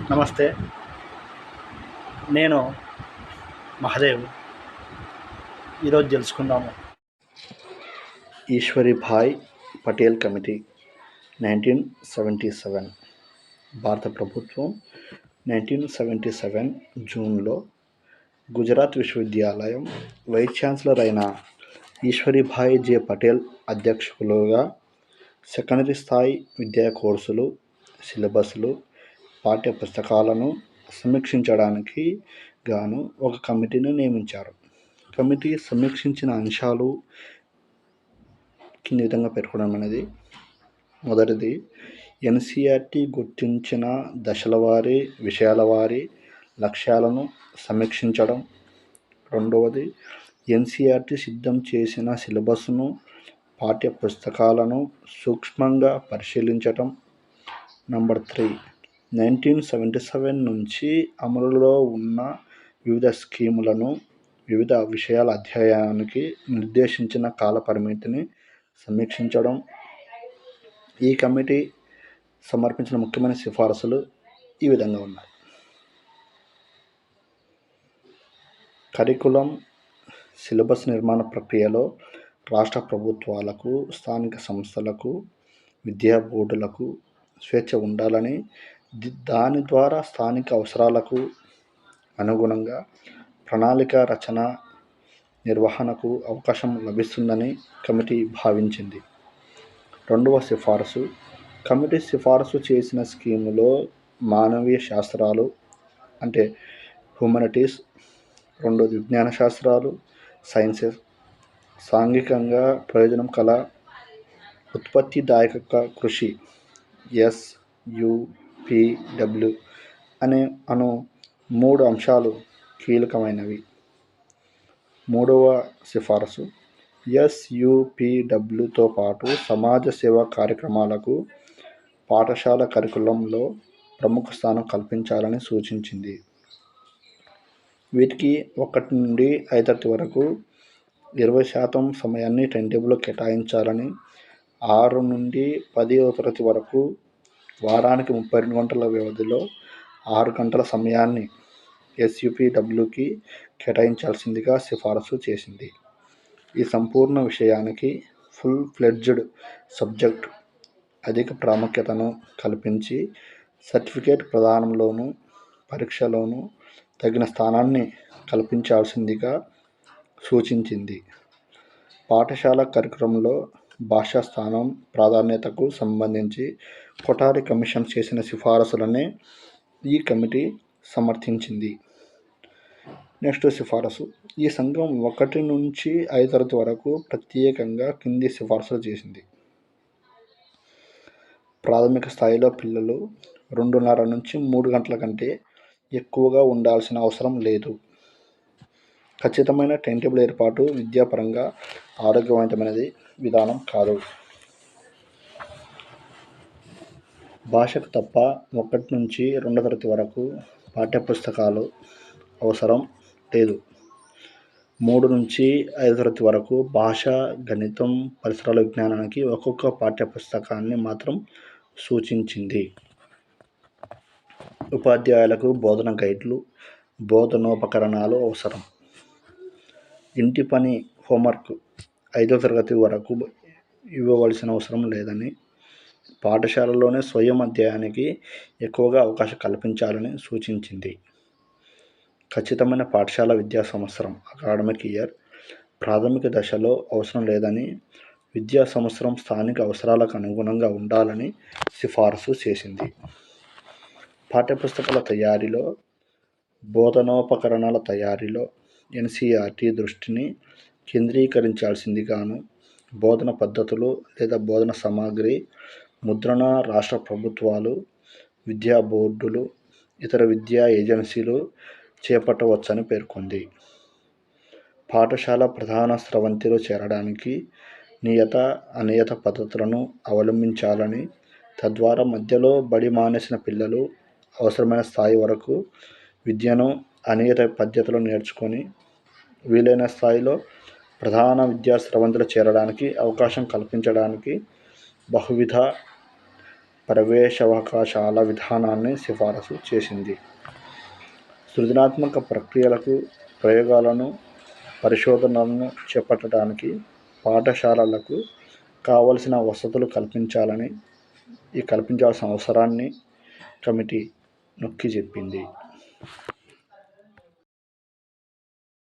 నమస్తే. నేను మహదేవ్. ఈరోజు తెలుసుకుందాము. Ishwaribhai Patel committee nineteen seventy seven. భారత ప్రభుత్వం నైన్టీన్ సెవెంటీ సెవెన్ జూన్లో గుజరాత్ విశ్వవిద్యాలయం వైస్ ఛాన్సలర్ అయిన ఈశ్వరీభాయ్ జే పటేల్ అధ్యక్షులుగా సెకండరీ స్థాయి విద్యా కోర్సులు సిలబస్లు పాఠ్య పుస్తకాలను సమీక్షించడానికి గాను ఒక కమిటీని నియమించారు. కమిటీ సమీక్షించిన అంశాలు కింది విధంగా పేర్కొనడం అనేది. మొదటిది ఎన్సిఆర్టి గుర్తించిన దశల వారి విషయాల వారి లక్ష్యాలను సమీక్షించడం. రెండవది ఎన్సిఆర్టి సిద్ధం చేసిన సిలబస్ను పాఠ్య పుస్తకాలను సూక్ష్మంగా పరిశీలించటం. Number three nineteen seventy seven నుంచి అమలులో ఉన్న వివిధ స్కీములను వివిధ విషయాల అధ్యయనానికి నిర్దేశించిన కాల పరిమితిని సమీక్షించడం ఈ కమిటీ సమర్పించిన ముఖ్యమైన సిఫారసులు ఈ విధంగా ఉన్నాయి. కరికులం సిలబస్ నిర్మాణ ప్రక్రియలో రాష్ట్ర ప్రభుత్వాలకు స్థానిక సంస్థలకు విద్యా బోర్డులకు స్వేచ్ఛ ఉండాలని దాని ద్వారా స్థానిక అవసరాలకు అనుగుణంగా ప్రణాళిక రచన నిర్వహణకు అవకాశం లభిస్తుందని కమిటీ భావించింది. రెండవ సిఫారసు. కమిటీ సిఫారసు చేసిన స్కీములో మానవీయ శాస్త్రాలు అంటే హ్యూమనిటీస్ రెండు విజ్ఞాన శాస్త్రాలు సైన్సెస్ సాంఘికంగా ప్రయోజనం కల ఉత్పత్తిదాయక కృషి ఎస్ పిడబ్ల్యూ అనే అను మూడు అంశాలు కీలకమైనవి. మూడవ సిఫారసు. ఎస్యుపిడబ్ల్యూతో పాటు సమాజ సేవా కార్యక్రమాలకు పాఠశాల కరికులంలో ప్రముఖ స్థానం కల్పించాలని సూచించింది. వీటికి ఒకటి నుండి ఐదటి వరకు ఇరవై శాతం సమయాన్ని టైం టేబుల్లో కేటాయించాలని ఆరు నుండి పదివ తరగతి వరకు వారానికి ముప్పై రెండు గంటల వ్యవధిలో ఆరు గంటల సమయాన్ని ఎస్యుపిడబ్ల్యూకి కేటాయించాల్సిందిగా సిఫారసు చేసింది. ఈ సంపూర్ణ విషయానికి ఫుల్ ఫ్లెడ్జ్డ్ సబ్జెక్ట్ అధిక ప్రాముఖ్యతను కల్పించి సర్టిఫికేట్ ప్రదానంలోనూ పరీక్షలోనూ తగిన స్థానాన్ని కల్పించాల్సిందిగా సూచించింది. పాఠశాల కార్యక్రమంలో భాషా స్థానం ప్రాధాన్యతకు సంబంధించి కొఠారి కమిషన్ చేసిన సిఫారసులనే ఈ కమిటీ సమర్థించింది. నెక్స్ట్ సిఫారసు. ఈ సంఘం ఒకటి నుంచి ఐదు తరగతి వరకు ప్రత్యేకంగా కింది సిఫార్సులు చేసింది. ప్రాథమిక స్థాయిలో పిల్లలు రెండున్నర నుంచి మూడు గంటల కంటే ఎక్కువగా ఉండాల్సిన అవసరం లేదు. ఖచ్చితమైన టైం టేబుల్ ఏర్పాటు విద్యాపరంగా ఆరోగ్యవంతమైనది విధానం కాదు. భాషకు తప్ప ఒకటి నుంచి రెండో తరగతి వరకు పాఠ్యపుస్తకాలు అవసరం లేదు. మూడు నుంచి ఐదు తరగతి వరకు భాష గణితం పరిసరాల విజ్ఞానానికి ఒక్కొక్క పాఠ్యపుస్తకాన్ని మాత్రం సూచించింది. ఉపాధ్యాయులకు బోధన గైడ్లు బోధనోపకరణాలు అవసరం. ఇంటి పని హోంవర్క్ ఐదో తరగతి వరకు ఇవ్వవలసిన అవసరం లేదని పాఠశాలలోనే స్వయం అధ్యయనానికి ఎక్కువగా అవకాశం కల్పించాలని సూచించింది. ఖచ్చితమైన పాఠశాల విద్యా సంవత్సరం అకాడమిక్ ఇయర్ ప్రాథమిక దశలో అవసరం లేదని విద్యా సంవత్సరం స్థానిక అవసరాలకు అనుగుణంగా ఉండాలని సిఫారసు చేసింది. పాఠ్యపుస్తకాల తయారీలో బోధనోపకరణాల తయారీలో ఎన్సీఆర్టీ దృష్టిని కేంద్రీకరించాల్సిందిగాను బోధన పద్ధతులు లేదా బోధన సామాగ్రి ముద్రణ రాష్ట్ర ప్రభుత్వాలు విద్యా బోర్డులు ఇతర విద్యా ఏజెన్సీలు చేపట్టవచ్చని పేర్కొంది. పాఠశాల ప్రధాన స్రవంతిలో చేరడానికి నియత అనియత పద్ధతులను అవలంబించాలని తద్వారా మధ్యలో బడి మానేసిన పిల్లలు అవసరమైన స్థాయి వరకు విద్యను అనియత పద్ధతులను నేర్చుకొని వీలైన స్థాయిలో ప్రధాన విద్యా స్రవంతులు చేరడానికి అవకాశం కల్పించడానికి బహువిధ ప్రవేశావకాశాల విధానాన్ని సిఫారసు చేసింది. సృజనాత్మక ప్రక్రియలకు ప్రయోగాలను పరిశోధనలను చేపట్టడానికి పాఠశాలలకు కావలసిన వసతులు కల్పించాలని ఈ కల్పించాల్సిన అవసరాన్ని కమిటీ నొక్కి చెప్పింది